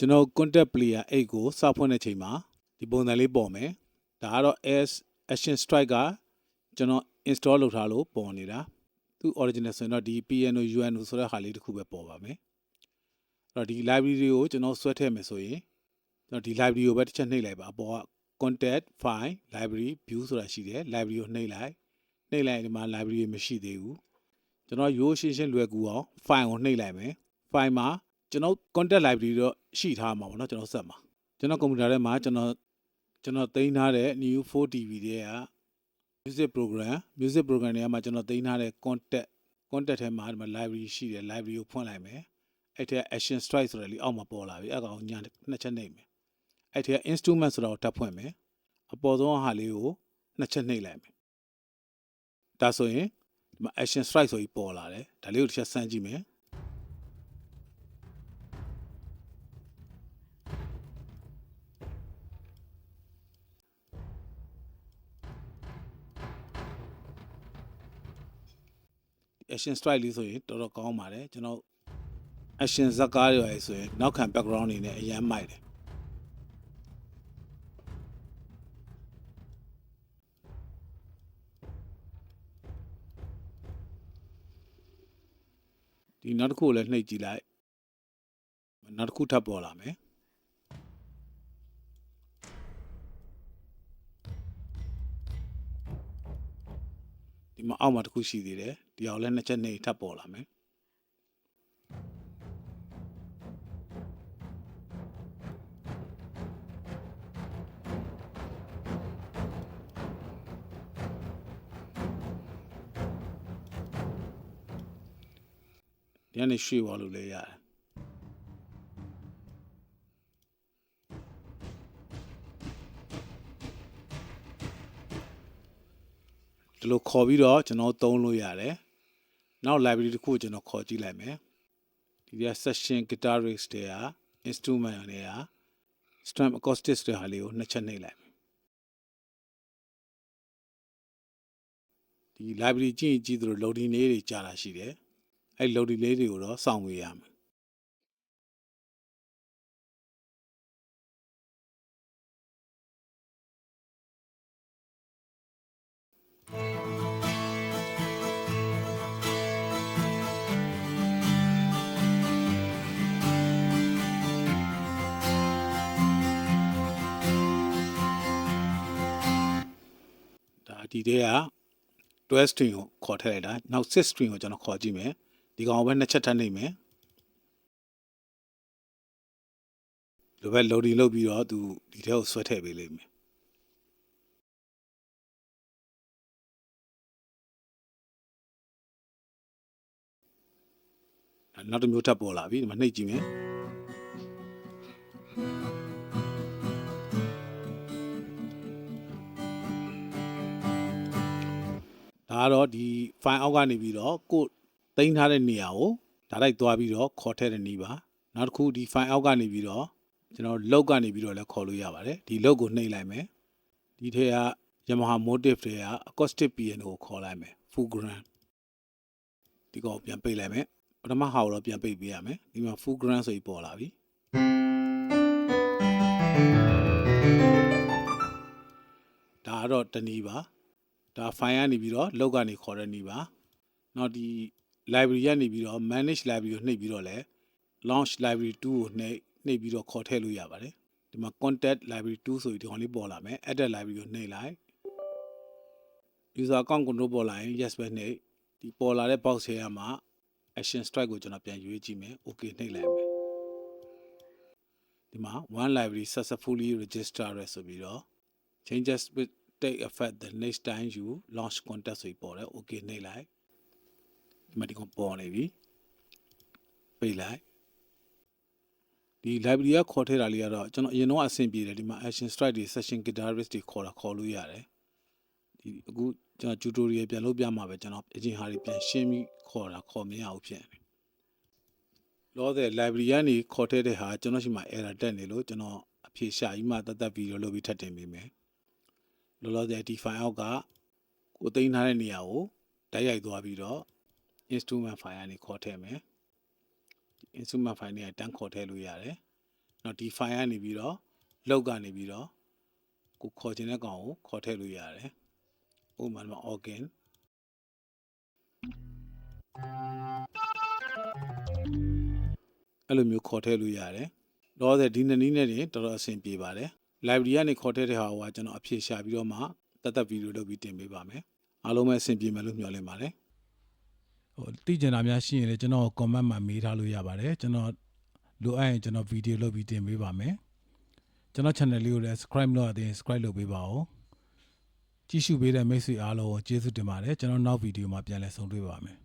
ကျွန်တော် contact player 8ကိုစဖွင့်တဲ့ချိန်မှာဒီပုံစံလေးပေါ်မယ်ဒါကတော့ S action strike ကကျွန်တော် install လုပ်ထားလို့ပေါ်နေတာသူ original ဆိုရင်တော့ဒီ PNO UNO ဆိုတဲ့ဟာလေးတစ်ခုပဲပေါ်ပါမယ်အဲ့တော့ဒီ library တွေကိုကျွန်တော်ဆွဲထည့်မယ်ဆိုရင်ကျွန်တော်ဒီ library ကိုပဲတစ်ချက်နှိပ်လိုက်ပါအပေါ်က contact file library view ဆိုတာရှိတယ် library ကိုနှိပ်လိုက်နှိပ်လိုက်ရင်ဒီမှာ library မရှိသေးဘူးကျွန်တော်ရိုးရှင်းရှင်းလွယ်ကူအောင် file ကိုနှိပ်လိုက်မယ် file မှာ ကျွန်တော် contact library တော့ရှိထားမှာပေါ့နော်ကျွန်တော်ဆက်မှာကျွန်တော်ကွန်ပျူတာထဲမှာကျွန်တော်ကျွန်တော်သိမ်းထားတဲ့ new 4tv တွေက music program music program တွေကမှကျွန်တော်သိမ်းထားတဲ့ contact contact ထဲမှာဒီမှာ library ရှိတယ် library ကိုဖွင့်လိုက်မယ်အဲ့ထက် action strike ဆိုတဲ့လေးအောက်မှာပေါ်လာပြီအဲ့ကောင်ညာနှစ်ချက်နှိပ်မယ်အဲ့ထက် instrument ဆိုတာကိုထပ်ဖွင့်မယ်အပေါ်ဆုံးဟာလေးကိုနှစ်ချက်နှိပ်လိုက်မယ်ဒါဆိုရင်ဒီမှာ action strike ဆိုပြီးပေါ်လာတယ်ဒါလေးကိုတစ်ချက်စမ်းကြည့်မယ် action strike လေးဆိုရင်တော်တော်ကောင်းပါတယ်ကျွန်တော် action ဇက်ကားတွေရယ်ဆိုရင်နောက်ခံ background နေနဲ့အရန်မိုက်တယ်ဒီနောက်တစ်ခုကိုလည်းနှိပ်ကြည့်လိုက်နောက်တစ်ခုထပ်ပေါ်လာမယ် ဒီမှာအောက်မှာတစ်ခုရှိသေးတယ်ဒီအောင်လည်းနှစ်ချက်နှိပ်ထပ်ပေါ်လာမယ်ဒီကနေရွှေ့သွားလို့လည်းရတယ် ဒီလိုခေါ်ပြီးတော့ကျွန်တော်သုံးလို့ရတယ်နောက် library တစ်ခုကိုကျွန်တော်ခေါ်ကြည့်လိုက်မယ်ဒီက session guitarist တွေက instrument တွေက strum acoustics တွေဟာလေးကိုနှစ်ချက်နှိပ်လိုက်မယ်ဒီ library ကြည့်ရင်ကြည့်သလို loading လေးတွေကြာတာရှိတယ်အဲ့ loading လေးတွေကိုတော့စောင့်ဝေးရမယ် ဒါဒီတဲက12 string ကိုခေါ်ထည့်လိုက်တာနောက်6 string ကိုကျွန်တော်ခေါ်ကြည့်မယ်ဒီကောင်ကိုပဲနှစ်ချက်ထပ်နေမယ်လိုပဲ loading လုပ်ပြီးတော့သူဒီထဲကိုဆွဲထည့်ပေးလိမ့်မယ်အဲ့နောက်တစ်မျိုးထပ်ပေါ်လာပြီဒီမှာနှိပ်ကြည့်မယ် ဒါကတော့ဒီ file အောက်ကနေပြီးတော့ကိုယ်တင်ထားတဲ့နေရာကိုဒါလိုက်သွားပြီးတော့ခေါ်ထည့်တဲ့နည်းပါနောက်တစ်ခုဒီ file အောက်ကနေပြီးတော့ကျွန်တော် log ကနေပြီးတော့လည်းခေါ်လို့ရပါတယ်ဒီ log ကိုနှိပ်လိုက်မယ်ဒီထဲက Yamaha motive တွေက acoustic piano ကိုခေါ်လိုက်မယ် full grand ဒီကောင်ကိုပြန်ပိတ်လိုက်မယ်ပထမဟာကိုတော့ပြန်ပိတ်ပေးရမယ်ဒီမှာ full grand ဆိုပြီးပေါ်လာပြီဒါကတော့တနည်းပါ ဒါ file ကနေပြီးတော့ log ကနေခေါ်တဲ့နည်းပါနောက်ဒီ library ကနေပြီးတော့ manage library ကိုနှိပ်ပြီးတော့လဲ launch library 2ကိုနှိပ်နှိပ်ပြီးတော့ခေါ်ထည့်လို့ရပါတယ်ဒီမှာ contact library 2ဆိုပြီးဒီကောင်လေးပေါ်လာမယ် edit library ကိုနှိပ်လိုက် user account control ပေါ်လာရင် yes ပဲနှိပ်ဒီပေါ်လာတဲ့ box ထဲမှာ action strike ကိုကျွန်တော်ပြန်ရွေးကြည့်မယ် okay နှိပ်လိုက်မယ်ဒီမှာ one library successfully registered ရယ်ဆိုပြီးတော့ changes will take effect the next time you launch contact ဆိုပြီးပေါ်တယ် okay နှိပ်လိုက်ဒီမှာဒီကောင်ပေါ်နေပြီပိတ်လိုက်ဒီ library ကခေါ်ထည့်တာလေးကတော့ကျွန်တော်အရင်တော့အဆင်ပြေတယ်ဒီမှာ action strike တွေ session guitarist တွေခေါ်တာခေါ်လို့ရတယ်ဒီအခုကျွန်တော် tutorial ပြန်လုပ်ပြမှာပဲကျွန်တော်အရင်ဟာတွေပြန်ရှင်းပြီးခေါ်တာခေါ်မရဘူးဖြစ်နေလောတဲ့ library ကနေခေါ်ထည့်တဲ့ဟာကျွန်တော်ရှိမှ error တက်နေလို့ကျွန်တော်အဖြေရှာပြီးမှတတ်တတ်ဗီဒီယိုလုပ်ပြီးထပ်တင်ပေးမယ် လောလောဆယ်ဒီ file အောက်ကကိုသိမ်းထားတဲ့နေရာကိုတိုက်ရိုက်သွားပြီးတော့ instrument file ကနေခေါ်ထည့်မယ် instrument file နဲ့တန်းခေါ်ထည့်လို့ရတယ်နော်ဒီ file ကနေပြီးတော့လောက်ကနေပြီးတော့ကိုခေါ်ခြင်းတဲ့ကောင်ကိုခေါ်ထည့်လို့ရတယ်ဥပမာမှာ organ အဲ့လိုမျိုးခေါ်ထည့်လို့ရတယ်တော့ဆိုဒီနှစ်နည်းနဲ့တင်တော်တော်အဆင်ပြေပါတယ် library ကနေခေါ်ထည့်တဲ့ဟာကကျွန်တော်အဖြေရှာပြီးတော့မှတတ်တတ်ဗီဒီယိုလုပ်ပြီးတင်ပေးပါမယ်အားလုံးပဲအဆင်ပြေမယ်လို့မျှော်လင့်ပါတယ်ဟိုသိကျင်တာများရှိရင်လည်းကျွန်တော် comment မှာမေးထားလို့ရပါတယ်ကျွန်တော်လိုအပ်ရင်ကျွန်တော်ဗီဒီယိုလုပ်ပြီးတင်ပေးပါမယ်ကျွန်တော် channel လေးကိုလည်း subscribe လုပ်ရသေးရင် subscribe လုပ်ပေးပါဦးကြည့်ရှုပေးတဲ့မိတ်ဆွေအားလုံးကိုကျေးဇူးတင်ပါတယ်ကျွန်တော်နောက်ဗီဒီယိုမှာပြန်လည်ဆုံတွေ့ပါမယ်